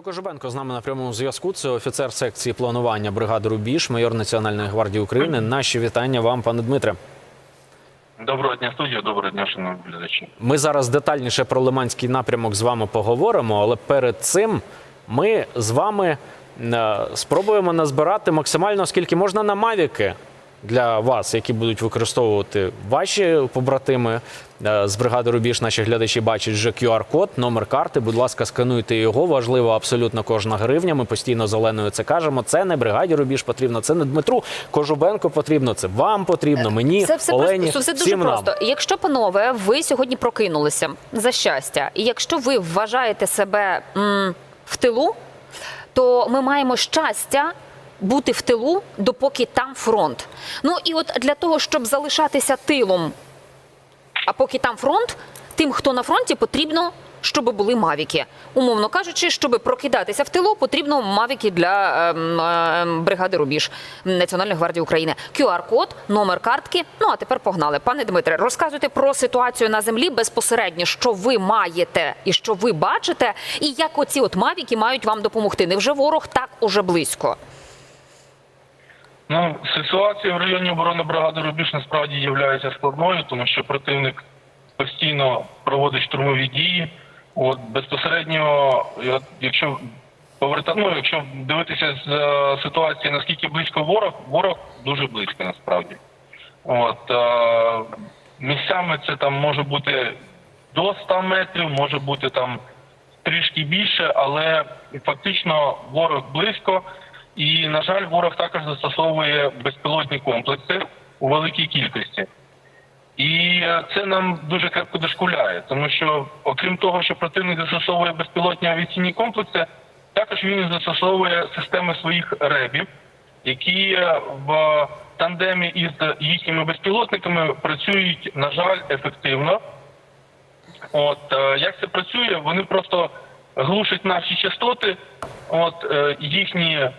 Кожубенко з нами на прямому зв'язку. Це офіцер секції планування бригади Рубіж, майор Національної гвардії України. Наші вітання вам, пане Дмитре. Доброго дня, студія, доброго дня, шановні глядачі. Ми зараз детальніше про Лиманський напрямок з вами поговоримо, але перед цим ми з вами е, спробуємо назбирати максимально скільки можна на мавіки для вас, які будуть використовувати ваші побратими Е, з бригади Рубіж. Наші глядачі бачать вже QR-код, номер карти. Будь ласка, скануйте його. Важливо абсолютно кожна гривня. Ми постійно зеленою це кажемо. Це не бригаді Рубіж потрібно, це не Дмитру Кожубенко потрібно. Це вам потрібно. Мені Це все Олені, просто все дуже всім нам. просто. Якщо, панове, ви сьогодні прокинулися за щастя, і якщо ви вважаєте себе м, в тилу, то ми маємо щастя. Бути в тилу, допоки там фронт. Ну і от для того, щоб залишатися тилом, а поки там фронт, тим, хто на фронті, потрібно, щоб були мавіки. Умовно кажучи, щоб прокидатися в тилу, потрібно мавіки для ем, ем, бригади Рубіж Національної гвардії України. QR-код, номер картки. Ну а тепер погнали. Пане Дмитре, розказуйте про ситуацію на землі безпосередньо, що ви маєте і що ви бачите, і як оці от мавіки мають вам допомогти. Невже ворог так уже близько? Ну, ситуація в районі оборони бригади Рубіж насправді є складною, тому що противник постійно проводить штурмові дії. От безпосередньо, якщо поверта... ну, якщо дивитися з е, ситуації, наскільки близько ворог, ворог дуже близько насправді. От е, місцями це там може бути до 100 метрів, може бути там трішки більше, але фактично ворог близько. І, на жаль, ворог також застосовує безпілотні комплекси у великій кількості. І е, це нам дуже крепко дошкуляє, тому що, окрім того, що противник застосовує безпілотні авіаційні комплекси, також він застосовує системи своїх ребів, які е, в тандемі із їхніми безпілотниками працюють, на жаль, ефективно. От е, як це працює? Вони просто глушать наші частоти. От їхні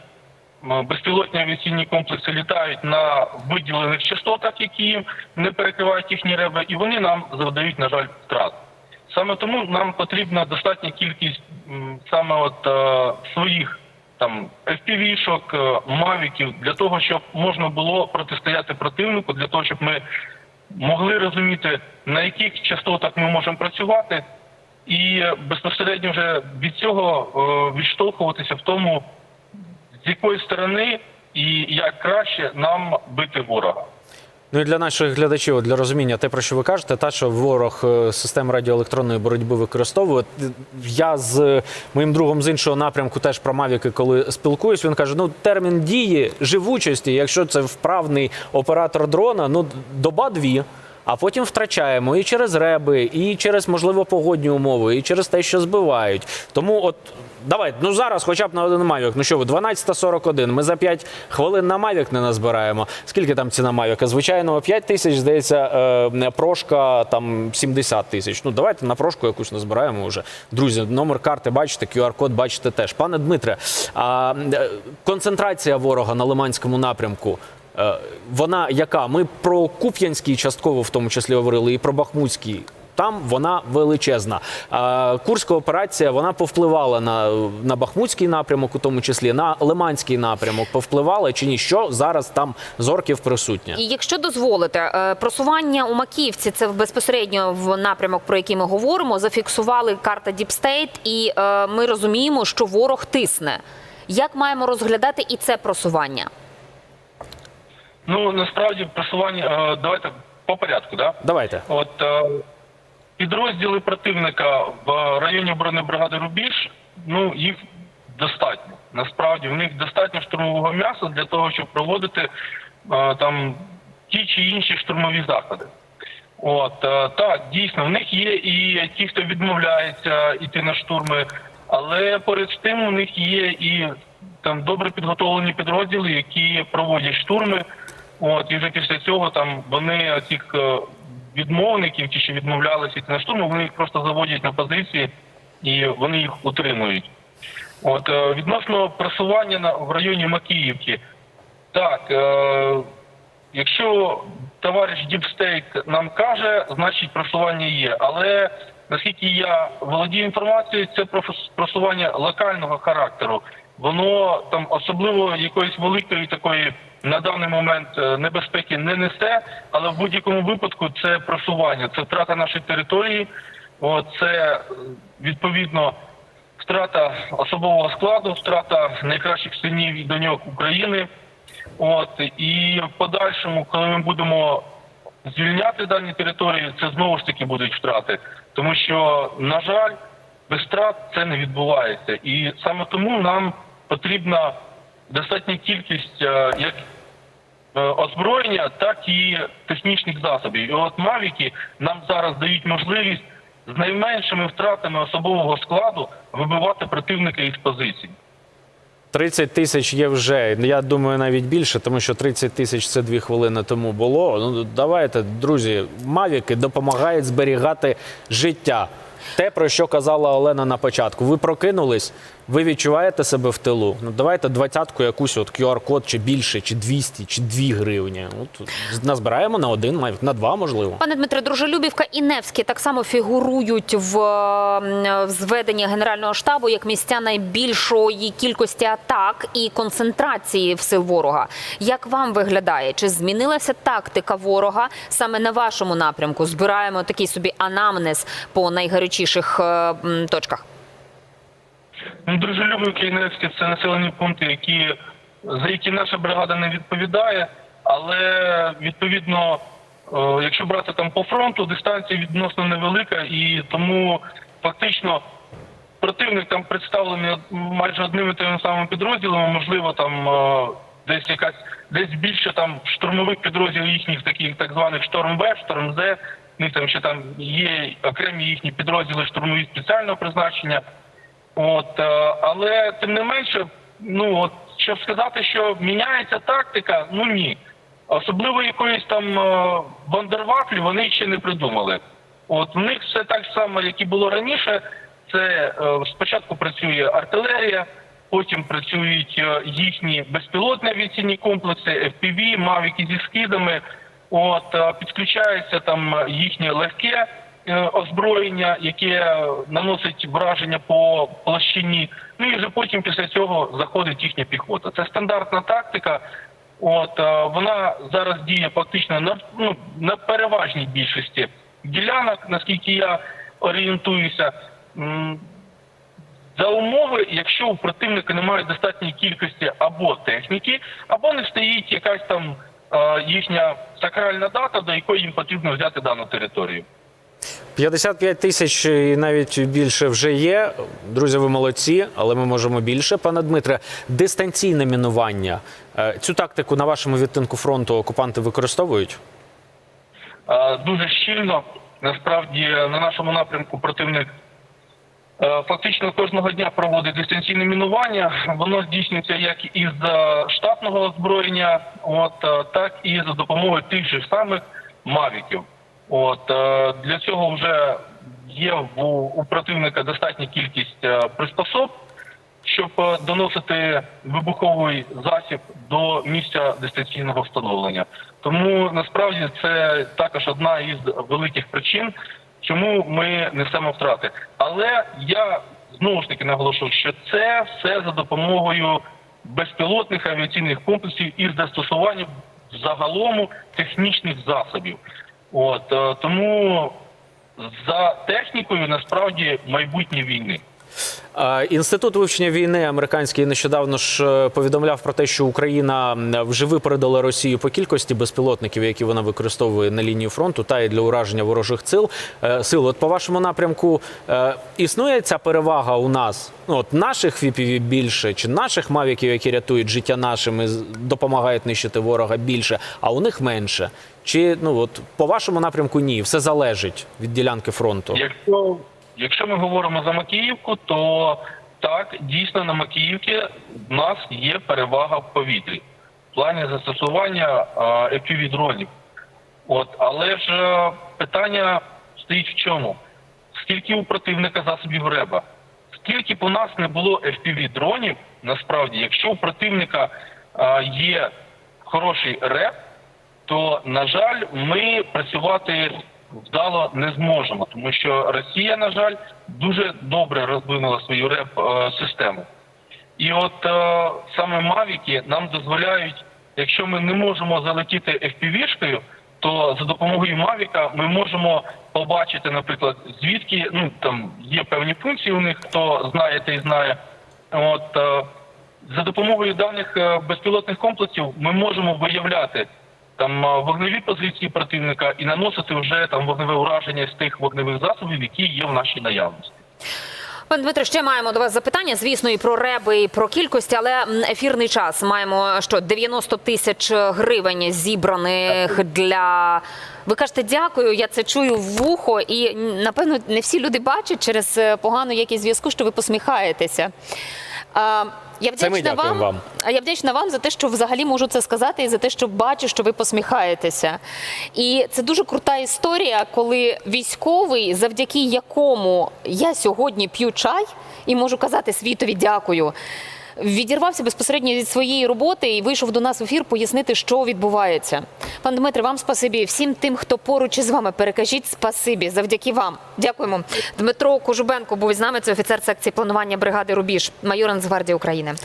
безпілотні авіаційні комплекси літають на виділених частотах, які не перекривають їхні реби, і вони нам завдають, на жаль, втрат. Саме тому нам потрібна достатня кількість саме от е, своїх там FPV-шок, е, мавіків для того, щоб можна було протистояти противнику, для того, щоб ми могли розуміти, на яких частотах ми можемо працювати, і е, безпосередньо вже від цього е, відштовхуватися в тому, з якої сторони і як краще нам бити ворога. Ну і для наших глядачів, для розуміння, те, про що ви кажете, та що ворог е, систем радіоелектронної боротьби використовує. Я з е, моїм другом з іншого напрямку теж про Мавіки, коли спілкуюсь, він каже: ну термін дії живучості, якщо це вправний оператор дрона, ну доба дві. А потім втрачаємо і через реби, і через можливо погодні умови, і через те, що збивають. Тому, от давай, ну зараз, хоча б на один мавік. Ну що ви, 12.41, Ми за 5 хвилин на мавік не назбираємо. Скільки там ціна мавіка? Звичайно, 5 тисяч, здається, е, прошка там 70 тисяч. Ну давайте на прошку якусь назбираємо вже. Друзі, номер карти бачите, QR-код бачите теж. Пане Дмитре, а е, концентрація ворога на Лиманському напрямку. Е, Вона яка? Ми про Куп'янський частково в тому числі говорили, і про Бахмутський. Там вона величезна. Курська операція вона повпливала на, на Бахмутський напрямок, у тому числі на Лиманський напрямок. Повпливала чи ні? Що зараз там зорків присутня? І якщо дозволите, е, просування у Макіївці, це безпосередньо в напрямок, про який ми говоримо, зафіксували карта Діпстейт, і е, ми розуміємо, що ворог тисне. Як маємо розглядати і це просування? Ну насправді просування е, давайте по порядку, да? Давайте. От підрозділи противника в районі оборони бригади Рубіж, ну їх достатньо. Насправді в них достатньо штурмового м'яса для того, щоб проводити е, там ті чи інші штурмові заходи. От е, так, дійсно, в них є і ті, хто відмовляється йти на штурми, але поряд з тим у них є і там добре підготовлені підрозділи, які проводять штурми. От і вже після цього там вони цих е, відмовників, ті, що відмовлялися на штурми, вони їх просто заводять на позиції і вони їх утримують. От е, відносно просування на в районі Макіївки, так е, якщо товариш Діпстейт нам каже, значить просування є. Але наскільки я володію інформацією, це просування локального характеру. Воно там особливо якоїсь великої такої на даний момент е, небезпеки не несе, але в будь-якому випадку це просування, це втрата нашої території, це е, відповідно втрата особового складу, втрата найкращих синів і доньок України. От і в подальшому, коли ми будемо звільняти дані території, це знову ж таки будуть втрати, тому що на жаль, без втрат це не відбувається, і саме тому нам потрібна достатня кількість е, як озброєння, так і технічних засобів. І от мавіки нам зараз дають можливість з найменшими втратами особового складу вибивати противника із позицій. 30 тисяч є вже. Я думаю, навіть більше, тому що 30 тисяч це дві хвилини тому було. Ну давайте, друзі, мавіки допомагають зберігати життя. Те, про що казала Олена на початку. Ви прокинулись, ви відчуваєте себе в тилу. Ну давайте двадцятку якусь от QR-код, чи більше, чи 200, чи 2 гривні. От назбираємо на один, мавік, на два можливо. Пане Дмитре, Дружелюбівка і Невський так само фігурують в, в зведенні Генерального штабу як місця найбільшої кількості атак і концентрації в сил ворога. Як вам виглядає? Чи змінилася тактика ворога саме на вашому напрямку? Збираємо такий собі анамнез по найгарячіших е, точках. Ну, Дружелюбівки і це населені пункти, які за які наша бригада не відповідає, але відповідно, е, якщо брати там по фронту, дистанція відносно невелика, і тому фактично противник там представлений майже одним і тими самими підрозділами, можливо, там е, десь якась десь більше там штурмових підрозділів їхніх таких так званих шторм Б, шторм З. Них там ще там є окремі їхні підрозділи штурмові спеціального призначення. От, е, але тим не менше, ну от щоб сказати, що міняється тактика, ну ні. Особливо якоїсь там е, бандервафлі вони ще не придумали. От в них все так само, як і було раніше. Це е, спочатку працює артилерія, потім працюють їхні безпілотні авіаційні комплекси, FPV, мавіки зі скидами. От е, підключається там їхнє легке е, озброєння, яке наносить враження по площині. Ну і вже потім після цього заходить їхня піхота. Це стандартна тактика. От е, вона зараз діє фактично на ну на переважній більшості ділянок, наскільки я орієнтуюся. За умови, якщо у противника немає достатньої кількості або техніки, або не стоїть якась там їхня сакральна дата, до якої їм потрібно взяти дану територію. 55 тисяч і навіть більше вже є. Друзі, ви молодці, але ми можемо більше. Пане Дмитре, дистанційне мінування. Е, Цю тактику на вашому відтинку фронту окупанти використовують? Дуже щільно. Насправді на нашому напрямку противник фактично кожного дня проводить дистанційне мінування. Воно здійснюється як із е, штатного озброєння, от е, так і за допомогою тих же самих мавіків. От е, для цього вже є в, у противника достатня кількість е, приспособ, щоб е, доносити вибуховий засіб до місця дистанційного встановлення. Тому насправді це також одна із великих причин, чому ми несемо втрати. Але я знову ж таки наголошую, що це все за допомогою безпілотних авіаційних комплексів і застосуванням загалом технічних засобів. От е, тому за технікою насправді майбутнє війни. Інститут вивчення війни американський нещодавно ж е, повідомляв про те, що Україна вже випередила Росію по кількості безпілотників, які вона використовує на лінії фронту, та й для ураження ворожих сил. Е, Сил, от по вашому напрямку е, існує ця перевага у нас? Ну от наших VPV більше, чи наших мавіків, які рятують життя нашим і допомагають нищити ворога більше, а у них менше? Чи ну от по вашому напрямку ні? Все залежить від ділянки фронту. Якщо, якщо ми говоримо за Макіївку, то так, дійсно на Макіївці в нас є перевага в повітрі в плані застосування fpv дронів. От, але ж е, питання стоїть в чому? Скільки у противника засобів реба? Скільки б у нас не було fpv дронів, насправді, якщо у противника е, є хороший реп, то на жаль, ми працювати вдало не зможемо, тому що Росія, на жаль, дуже добре розвинула свою реп е, систему. І от е, саме Мавіки нам дозволяють, якщо ми не можемо залетіти FPV-шкою, то за допомогою Мавіка ми можемо побачити, наприклад, звідки ну там є певні функції у них, хто знає, той знає. От е, за допомогою даних е, безпілотних комплексів ми можемо виявляти там вогневі позиції противника і наносити вже там вогневе ураження з тих вогневих засобів, які є в нашій наявності. Пане Дмитро, ще маємо до вас запитання, звісно, і про реби, і про кількості, але ефірний час маємо що 90 тисяч гривень зібраних для. Ви кажете, дякую. Я це чую в вухо, і напевно не всі люди бачать через е, погану якість зв'язку, що ви посміхаєтеся. Я вдячна вам. вам. Я вдячна вам за те, що взагалі можу це сказати, і за те, що бачу, що ви посміхаєтеся. І це дуже крута історія, коли військовий, завдяки якому я сьогодні п'ю чай і можу казати світові дякую. Відірвався безпосередньо від своєї роботи і вийшов до нас в ефір пояснити, що відбувається. Пан Дмитре, вам спасибі. Всім тим, хто поруч із вами, перекажіть спасибі. Завдяки вам. Дякуємо. Дмитро Кожубенко був із нами. Це офіцер секції планування бригади Рубіж, майор Нацгвардії України.